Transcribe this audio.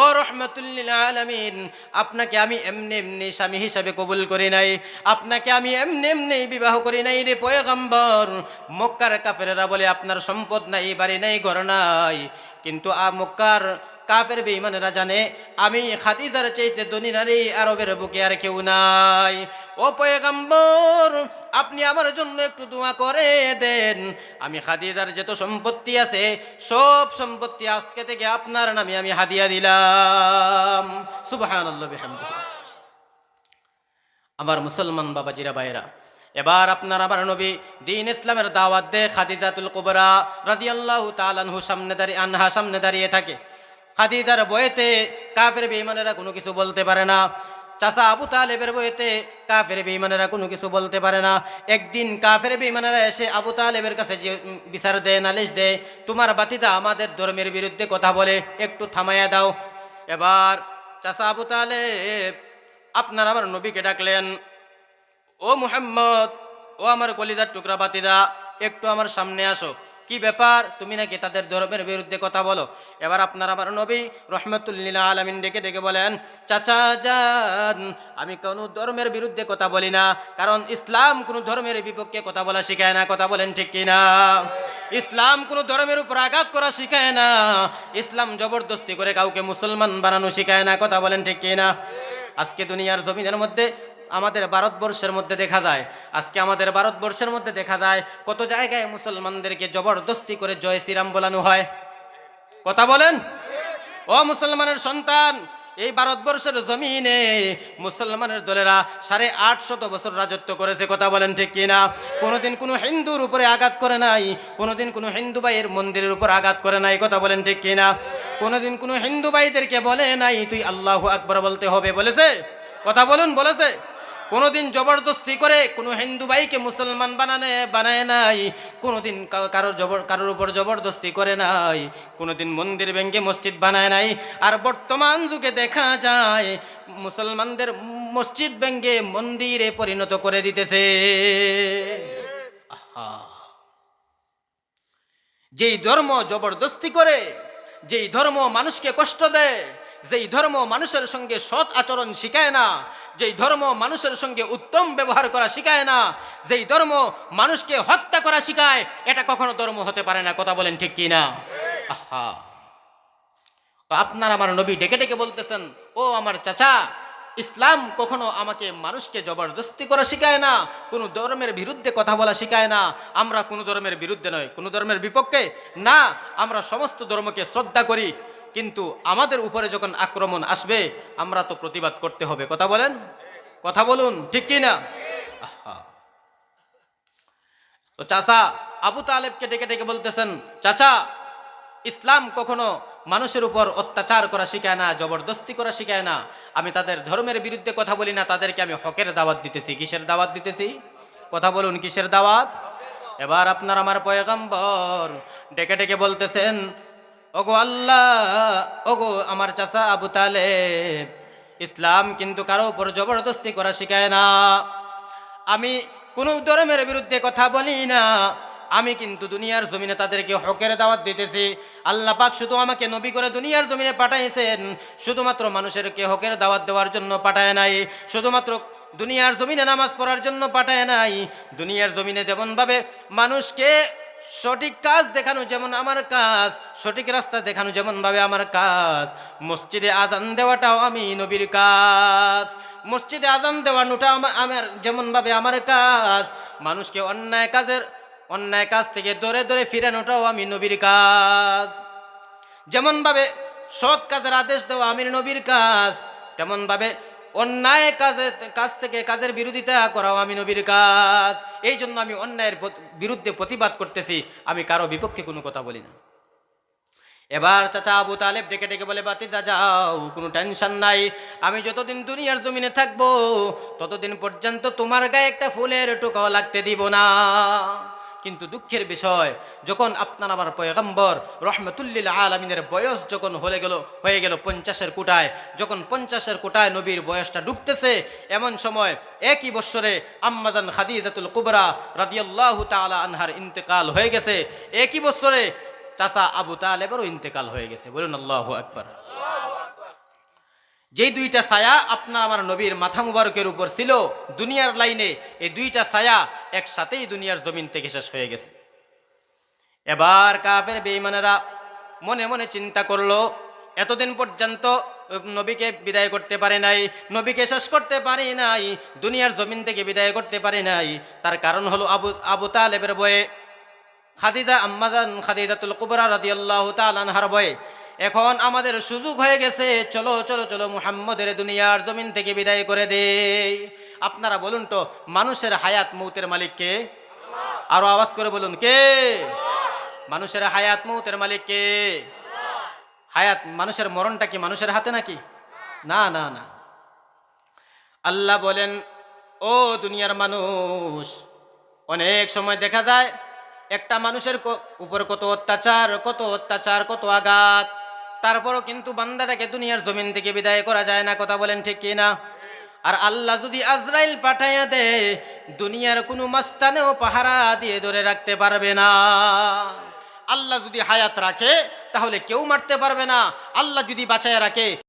ও রহমতুল্লিল আলমিন, আপনাকে আমি এমনি এমনি স্বামী হিসাবে কবুল করি নাই, আপনাকে আমি এমনি এমনি বিবাহ করি নাই রে পয়গম্বর। মক্কার কাফেরেরা বলে, আপনার সম্পদ নাই, বাড়ি নাই, ঘর নাই। কিন্তু আ মক্কার কাফের বেঈমানেরা জানে, আমি খাদিজার চাইতে ধনী নারী, আরবের বুকে আর কেউ নাই। ও পয়গম্বর, আপনি আমার জন্য একটু দোয়া করে দেন। আমি খাদিজার যত সম্পত্তি আছে, সব সম্পত্তি আজকে থেকে আপনার নামে আমি হাদিয়া দিলাম। বিহামদিহি। আমার মুসলমান বাবাজিরা ভাইরা এবার আপনার আমার নবী দিন ইসলামের দাওয়াত দে খাদিজাতুল কুবরা রাদিয়াল্লাহু তাআলাহু সামনে দাঁড়িয়ে, আনহা সামনে দাঁড়িয়ে থাকে। খাদিজার বয়েতে কাফের বেঈমানেরা কোনো কিছু বলতে পারে না। চাচা আবু তালেবের বইতে কাফের বেঈমানেরা কোনো কিছু বলতে পারে না। একদিন কাফের বেঈমানেরা এসে আবু তালেবের কাছে বিচার দেয়, নালিশ দেয়, তোমার বাতিদা আমাদের ধর্মের বিরুদ্ধে কথা বলে, একটু থামাইয়া দাও। এবার চাচা আবু তালেব, আপনার আমার নবীকে ডাকলেন, ও মুহাম্মদ, ও আমার কলিজার টুকরা বাতিদা, একটু আমার সামনে আসো। কি ব্যাপার? তুমি নাকি তাদের ধর্মের বিরুদ্ধে কথা বলো? এবার আপনার আমার নবী রহমতুল্লিল্লা আলমিন ডেকে ডেকে বলেন, চাচা, যান, আমি কোনো ধর্মের বিরুদ্ধে কথা বলি না। কারণ ইসলাম কোনো ধর্মের বিপক্ষে কথা বলা শিখায় না। কথা বলেন ঠিক কিনা? ইসলাম কোনো ধর্মের উপর আঘাত করা শিখায় না। ইসলাম জবরদস্তি করে কাউকে মুসলমান বানানো শিখায় না। কথা বলেন ঠিক কিনা? আজকে দুনিয়ার জমিনের মধ্যে আমাদের ভারতবর্ষের মধ্যে দেখা যায়। আজকে আমাদের ভারতবর্ষের মধ্যে দেখা যায়, কত জায়গায় মুসলমানদেরকে জবরদস্তি করে জয় শ্রীরাম বলানো হয়। কথা বলেন? ও মুসলমানের সন্তান, এই ভারতবর্ষের জমিনে মুসলমানের দলেরা সাড়ে আটশত বছর রাজত্ব করেছে, কথা বলেন ঠিক কিনা? কোনোদিন কোনো হিন্দুর উপরে আঘাত করে নাই, কোনোদিন কোনো হিন্দু ভাইয়ের মন্দিরের উপর আঘাত করে নাই, কথা বলেন ঠিক কিনা? কোনোদিন কোনো হিন্দু ভাইদেরকে বলে নাই, তুই আল্লাহ আকবর বলতে হবে, বলেছে? কথা বলুন, বলেছে? কোনোদিন জবরদস্তি করে কোনো হিন্দু ভাইকে মুসলমান বানানে, বানায় নাই। কোনোদিন কারোর জবর কারোর উপর জবরদস্তি করে নাই। কোনোদিন মন্দির ভেঙ্গে মসজিদ বানায় নাই। আর বর্তমান যুগে দেখা যায়, মুসলমানদের মসজিদ ভেঙ্গে মন্দিরে পরিণত করে দিতেছে। যেই ধর্ম জবরদস্তি করে, যেই ধর্ম মানুষকে কষ্ট দেয়, যেই ধর্ম মানুষের সঙ্গে সৎ আচরণ শিখায় না যেই ধর্ম মানুষের সঙ্গে উত্তম ব্যবহার করা শিখায় না, যেই ধর্ম মানুষকে হত্যা করা শিখায়, এটা কখনো ধর্ম হতে পারে না। কথা বলেন ঠিক কি না আহা আপনার আমার নবী ডেকে ডেকে বলতেছেন, ও আমার চাচা, ইসলাম কখনো আমাকে মানুষকে জবরদস্তি করা শিখায় না, কোনো ধর্মের বিরুদ্ধে কথা বলা শিখায় না। আমরা কোনো ধর্মের বিরুদ্ধে নয়, কোনো ধর্মের বিপক্ষে না, আমরা সমস্ত ধর্মকে শ্রদ্ধা করি। কিন্তু আমাদের উপরে যখন আক্রমণ আসবে, আমরা তো প্রতিবাদ করতে হবে। কথা বলেন? কথা বলুন, ঠিক কি না তো চাচা, আবু তালেবকে ডেকে ডেকে বলতেছেন, চাচা, ইসলাম কখনো মানুষের উপর অত্যাচার করা শিখায় না, জবরদস্তি করা শিখায় না। আমি তাদের ধর্মের বিরুদ্ধে কথা বলি না, তাদেরকে আমি হকের দাওয়াত দিতেছি। কিসের দাওয়াত দিতেছি? কথা বলুন, কিসের দাওয়াত? এবার আপনার আমার পয়গম্বর ডেকে ডেকে বলতেছেন ওগো আল্লাহ, ওগো আমার চাচা আবু তালে ইসলাম কিন্তু কারও উপর জবরদস্তি করা শিখায় না। আমি কোনো ধর্মের বিরুদ্ধে কথা বলি না। আমি কিন্তু দুনিয়ার জমিনে তাদেরকে হকের দাওয়াত দিতেছি। আল্লাহ পাক শুধু আমাকে নবী করে দুনিয়ার জমিনে পাঠাইছেন। শুধুমাত্র মানুষেরকে হকের দাওয়াত দেওয়ার জন্য পাঠায় নাই। শুধুমাত্র দুনিয়ার জমিনে নামাজ পড়ার জন্য পাঠায় নাই। দুনিয়ার জমিনে যেমনভাবে মানুষকে সঠিক কাজ দেখানো যেমন আমার কাজ, সঠিক রাস্তা দেখানো যেমনভাবে আমার কাজ। মসজিদে আজান দেওয়াটাও আমি নবীর কাজ। মসজিদে আজান দেওয়ানোটা আমা- আমার যেমনভাবে আমার কাজ। মানুষকে অন্যায় কাজের অন্যায় কাজ থেকে দরে দৌড়ে ফিরানোটাও আমি নবীর কাজ। যেমনভাবে সৎ কাজের আদেশ দেওয়া আমির নবীর কাজ। তেমনভাবে অন্যায় কাজে, কাজ থেকে কাজের বিরোধিতা করাও আমি নবীর কাজ। এই জন্য আমি অন্যায়ের বিরুদ্ধে প্রতিবাদ করতেছি। আমি কারও বিপক্ষে কোনো কথা বলি না। এবার চাচা আবু তালেব ডেকে ডেকে বলে, বাতি, যা, যাও, কোনো টেনশন নাই। আমি যতদিন দুনিয়ার জমিনে থাকব, ততদিন পর্যন্ত তোমার গায়ে একটা ফুলের টুকাও লাগতে দিব না। কিন্তু দুঃখের বিষয়, যখন আপনার আমার পয়গম্বর রহমতুল্লিল আলমিনের বয়স যখন হয়ে গেল হয়ে গেল পঞ্চাশের কোটায়, যখন পঞ্চাশের কোটায় নবীর বয়সটা ঢুকতেছে এমন সময় একই বৎসরে আম্মাদান খাদিজাতুল কুবরা রাদিয়াল্লাহু তাআলা আনহার ইন্তেকাল হয়ে গেছে, একই বৎসরে চাচা আবু তালেবেরও ইন্তেকাল হয়ে গেছে। বলুন আল্লাহ আকবার। যেই দুইটা ছায়া আপনার আমার নবীর মাথা মুবারকের উপর ছিল, দুনিয়ার লাইনে এই দুইটা ছায়া একসাথেই দুনিয়ার জমিন থেকে শেষ হয়ে গেছে। এবার কাফের বেঈমানেরা মনে মনে চিন্তা করল, এতদিন পর্যন্ত নবীকে বিদায় করতে পারে নাই, নবীকে শেষ করতে পারি নাই, দুনিয়ার জমিন থেকে বিদায় করতে পারি নাই। তার কারণ হলো আবু আবু তালেবের বয়ে খাদিদা আম্মাদান খাদিদাতুল কুবরা রাদিয়াল্লাহু তাআলা আনহার বয়ে, এখন আমাদের সুযোগ হয়ে গেছে, চলো চলো চলো মুহাম্মদের দুনিয়ার জমিন থেকে বিদায় করে দেই। আপনারা বলুন তো, মানুষের হায়াত মৌতের মালিক কে? আরও আওয়াজ করে বলুন, কে? মানুষের হায়াত মৌতের মালিক কে? হায়াত মানুষের মরণটা কি মানুষের হাতে নাকি? না না না। আল্লাহ বলেন, ও দুনিয়ার মানুষ, অনেক সময় দেখা যায়, একটা মানুষের উপর কত অত্যাচার কত অত্যাচার, কত আঘাত, তারপরও কিন্তু বান্দাটাকে দুনিয়ার জমিন থেকে বিদায় করা যায় না, কথা বলেন ঠিক কি না আর আল্লাহ যদি আজরাইল পাঠাইয়া দেয়, দুনিয়ার কোনো মাস্তানেও পাহারা দিয়ে ধরে রাখতে পারবে না। আল্লাহ যদি হায়াত রাখে, তাহলে কেউ মারতে পারবে না। আল্লাহ যদি বাঁচায় রাখে